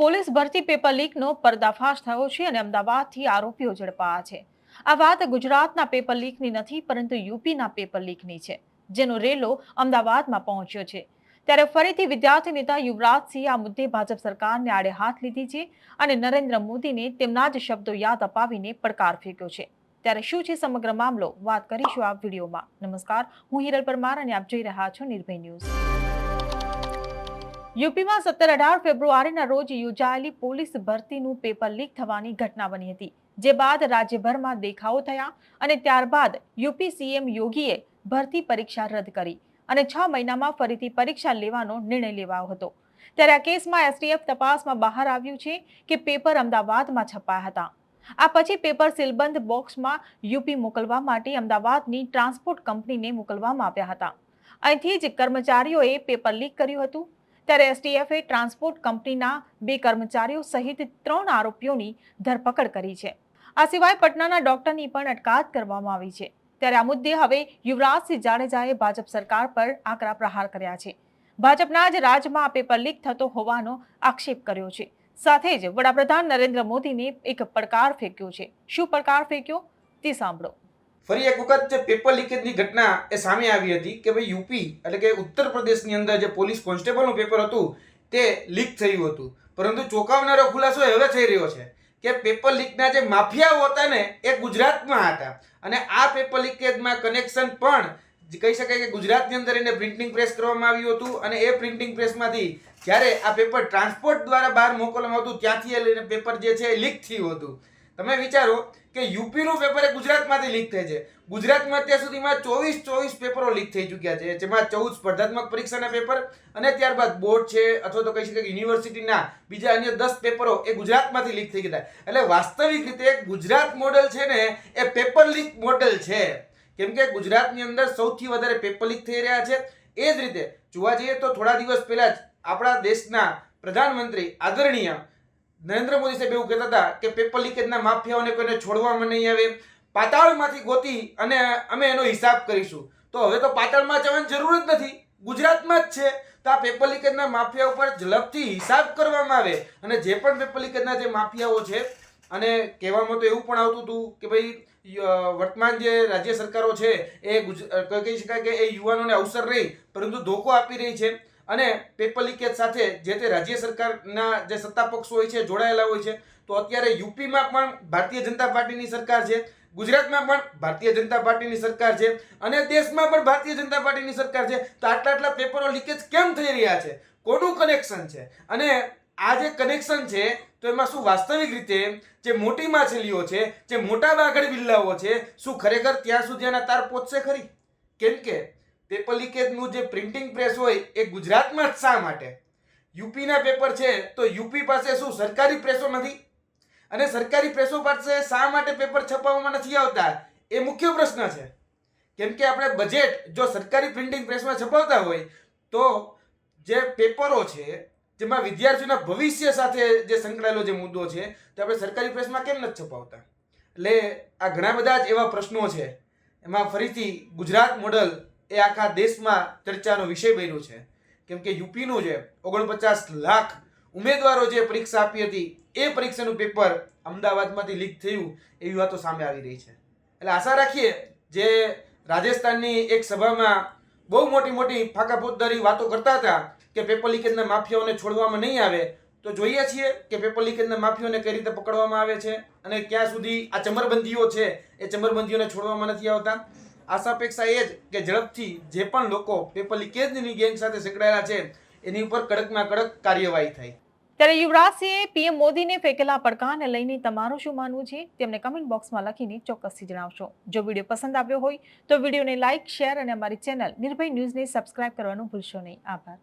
Police ભરતી paper લીકનો પર્દાફાશ થયો છે અને અમદાવાદથી આરોપીઓ ઝડપાયા છે. આ વાત ગુજરાતના પેપર લીકની નથી, પરંતુ યુપીના પેપર લીકની છે, જેનો રેલો અમદાવાદમાં પહોંચ્યો છે. ત્યારે ફરીથી વિદ્યાર્થી નેતા યુવરાજસિંહ આ મુદ્દે ભાજપ સરકારને આડે હાથ લીધી છે અને નરેન્દ્ર મોદીને તેમના જ શબ્દો યાદ અપાવીને પડકાર ફેંક્યો છે. ત્યારે શું છે સમગ્ર મામલો? વાત કરીશું આ વિડીયોમાં. નમસ્કાર, હું હિરલ પરમાર અને આપ જોઈ રહ્યા છો નિર્ભય ન્યૂઝ. યુપીમાં સત્તર અઢાર ફેબ્રુઆરીના રોજ યોજાયેલી પોલીસ ભરતીનું પેપર લીક થવાની ઘટના બની હતી, જે બાદ રાજ્યભરમાં દેખાવો થયા અને ત્યારબાદ યુપી સીએમ યોગીએ ભરતી પરીક્ષા રદ કરી અને છ મહિનામાં ફરીથી પરીક્ષા લેવાનો નિર્ણય લેવાયો હતો. ત્યારે આ કેસમાં એસટીએફ તપાસમાં બહાર આવ્યું છે કે પેપર અમદાવાદમાં છપાયા હતા. આ પછી પેપર સીલબંધ બોક્સમાં યુપી મોકલવા માટે અમદાવાદની ટ્રાન્સપોર્ટ કંપનીને મોકલવામાં આવ્યા હતા. અહીંથી જ કર્મચારીઓએ પેપર લીક કર્યું હતું. ત્યારે એસટીએફે ટ્રાન્સપોર્ટ કંપનીના બે કર્મચારીઓ સહિત ત્રણ આરોપીઓની ધરપકડ કરી છે. આ સિવાય પટનાના ડોક્ટરની પણ અટકાયત કરવામાં આવી છે. ત્યારે આ મુદ્દે હવે યુવરાજસિંહ જાડેજાએ ભાજપ સરકાર પર આકરા પ્રહાર કર્યા છે. ભાજપના જ રાજમાં આ પેપર લીક થતો હોવાનો આક્ષેપ કર્યો છે. સાથે જ વડાપ્રધાન નરેન્દ્ર મોદીને એક પડકાર ફેંક્યો છે. શું પડકાર ફેંક્યો? તે સાંભળો. ફરી એક વખત જે પેપર લીકેજની ઘટના એ સામે આવી હતી કે ભાઈ યુપી એટલે કે ઉત્તર પ્રદેશની અંદર જે પોલીસ કોન્સ્ટેબલનું પેપર હતું તે લીક થયું હતું. પરંતુ ચોંકાવનારો ખુલાસો હવે થઈ રહ્યો છે કે પેપર લીકના જે માફિયાઓ હતા ને એ ગુજરાતમાં હતા. અને આ પેપર લીકેજમાં કનેક્શન પણ કહી શકાય કે ગુજરાતની અંદર એને પ્રિન્ટિંગ પ્રેસ કરવામાં આવ્યું હતું અને એ પ્રિન્ટિંગ પ્રેસમાંથી જ્યારે આ પેપર ટ્રાન્સપોર્ટ દ્વારા બહાર મોકલવામાં આવતું ત્યાંથી એ પેપર જે છે એ લીક થયું હતું. તમે વિચારો કે યુપીનું પેપર એ ગુજરાતમાંથી લીક થાય છે. ગુજરાતમાં અત્યાર સુધીમાં ચોવીસ ચોવીસ પેપરો લીક થઈ ચૂક્યા છે. જેમાં ચૌદ સ્પર્ધાત્મક પરીક્ષાના પેપર અને ત્યારબાદ બોર્ડ છે અથવા તો કહી શકાય યુનિવર્સિટીના બીજા અન્ય દસ પેપરો એ ગુજરાતમાંથી લીક થઈ ગયા એટલે વાસ્તવિક રીતે ગુજરાત મોડેલ છે ને એ પેપર લીક મોડેલ છે. કેમ કે ગુજરાતની અંદર સૌથી વધારે પેપર લીક થઈ રહ્યા છે. એ જ રીતે જોવા જઈએ તો થોડા દિવસ પહેલા જ આપણા દેશના પ્રધાનમંત્રી આદરણીય નરેન્દ્ર મોદી સાહેબ એવું કહેતા હતા કે પેપર લીકેજના માફિયાઓને કોઈને છોડવામાં નહીં આવે, પાતાળમાંથી ગોતી અને અમે એનો હિસાબ કરીશું. તો હવે તો પાતાળમાં જવાની જરૂર જ નથી. ગુજરાતમાં જ છે. તો આ પેપર લીકેજના માફિયા ઉપર ઝડપથી હિસાબ કરવામાં આવે અને જે પણ પેપર લીકેજના જે માફિયાઓ છે, અને કહેવામાં તો એવું પણ આવતું હતું કે ભાઈ વર્તમાન જે રાજ્ય સરકારો છે, એ કહી શકાય કે એ યુવાનોને અવસર રહી પરંતુ ધોકો આપી રહી છે. અને પેપર લીકેજ સાથે જે તે રાજ્ય સરકારના જે સત્તા પક્ષો હોય છે, જોડાયેલા હોય છે, તો અત્યારે યુપીમાં પણ ભારતીય જનતા પાર્ટીની સરકાર છે, ગુજરાતમાં પણ ભારતીય જનતા પાર્ટીની સરકાર છે, અને દેશમાં પણ ભારતીય જનતા પાર્ટીની સરકાર છે, તો આટલા આટલા પેપરો લીકેજ કેમ થઈ રહ્યા છે? કોનું કનેક્શન છે? અને આ જે કનેક્શન છે, તો એમાં શું વાસ્તવિક રીતે જે મોટી માછલીઓ છે, જે મોટા વાઘડ બિલ્લાઓ છે, શું ખરેખર ત્યાં સુધી એના તાર પહોંચશે ખરી? કેમ કે પેપર જે પ્રિન્ટિંગ પ્રેસ હોય એ ગુજરાતમાં જ શા માટે? યુપીના પેપર છે તો યુપી પાસે શું સરકારી પ્રેસો નથી? અને સરકારી પ્રેસો પાસે શા માટે પેપર છપાવવામાં નથી આવતા? એ મુખ્ય પ્રશ્ન છે. કેમ કે આપણે બજેટ જો સરકારી પ્રિન્ટિંગ પ્રેસમાં છપાવતા હોય, તો જે પેપરો છે, જેમાં વિદ્યાર્થીઓના ભવિષ્ય સાથે જે સંકળાયેલો જે મુદ્દો છે, તે આપણે સરકારી પ્રેસમાં કેમ નથી છપાવતા? એટલે આ ઘણા બધા જ એવા પ્રશ્નો છે. એમાં ફરીથી ગુજરાત મોડલ એ આખા દેશમાં ચર્ચાનો વિષય બન્યો છે. કેમ કે યુપીનું જે ઓગણપચાસ લાખ ઉમેદવારો જે પરીક્ષા આપી હતી, એ પરીક્ષાનું પેપર અમદાવાદમાંથી લીક થયું એવી વાતો સામે આવી રહી છે. એટલે આશા રાખીએ જે રાજસ્થાનની એક સભામાં બહુ મોટી મોટી ફાકા પોતદારી વાતો કરતા હતા કે પેપર લીકેજના માફિયાઓને છોડવામાં નહીં આવે, તો જોઈએ છીએ કે પેપર લીકેજના માફિયાઓને કઈ રીતે પકડવામાં આવે છે અને ક્યાં સુધી આ ચમરબંધીઓ છે, એ ચમરબંધીઓને છોડવામાં નથી આવતા. આશા અપેક્ષા એ જ કે ઝડપથી જે પણ લોકો પેપર લીકેજની ગેંગ સાથે સંકળાયેલા છે, એની ઉપર કડકમાં કડક કાર્યવાહી થાય. ત્યારે યુવરાજસિંહે પીએમ મોદીને ફેંકેલા પડકારને લઈને તમારું શું માનવું છે? તેમને કમેન્ટ બોક્સમાં લખીને ચોક્કસથી જણાવશો. જો વીડિયો પસંદ આવ્યો હોય તો વિડીયોને લાઇક શેર અને અમારી ચેનલ નિર્ભય ન્યૂઝને સબસ્ક્રાઇબ કરવાનું ભૂલશો નહીં. આભાર.